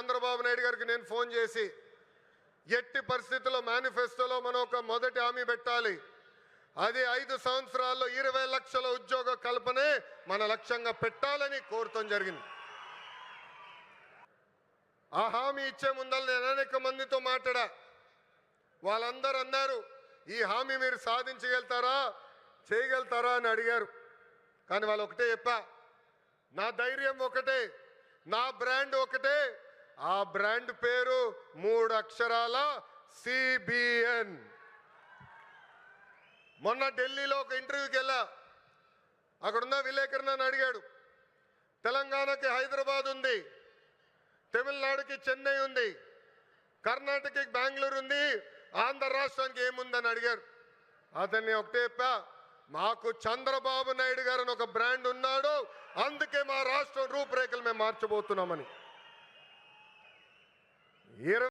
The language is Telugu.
చంద్రబాబు నాయుడు గారికి నేను ఫోన్ చేసి ఎట్టి పరిస్థితుల్లో మేనిఫెస్టోలో మనం ఒక మొదటి హామీ పెట్టాలి. అది ఐదు సంవత్సరాల్లో ఇరవై లక్షల ఉద్యోగ కల్పనే మన లక్ష్యంగా పెట్టాలని కోరటం జరిగింది. ఆ హామీ ఇచ్చే ముందర నేను అనేక మందితో మాట్లాడా. వాళ్ళందరూ అన్నారు ఈ హామీ మీరు సాధించగలుగుతారా చేయగలుగుతారా? అని అడిగారు. కానీ వాళ్ళు ఒకటే చెప్పా నా ధైర్యం ఒకటే నా బ్రాండ్ ఒకటే ఆ బ్రాండ్ పేరు మూడు అక్షరాల సిబిఎన్. మొన్న ఢిల్లీలో ఒక ఇంటర్వ్యూకి వెళ్ళా. అక్కడున్న విలేకరు నన్ను అడిగాడు తెలంగాణకి హైదరాబాద్ ఉంది తమిళనాడుకి చెన్నై ఉంది కర్ణాటకకి బెంగళూరు ఉంది ఆంధ్ర రాష్ట్రానికి ఏముందని అడిగారు. అతన్ని ఒకటే చెప్పా మాకు చంద్రబాబు నాయుడు గారు అని ఒక బ్రాండ్ ఉన్నాడు అందుకే మా రాష్ట్రం రూపురేఖలు మేము మార్చబోతున్నామని. ఇరవై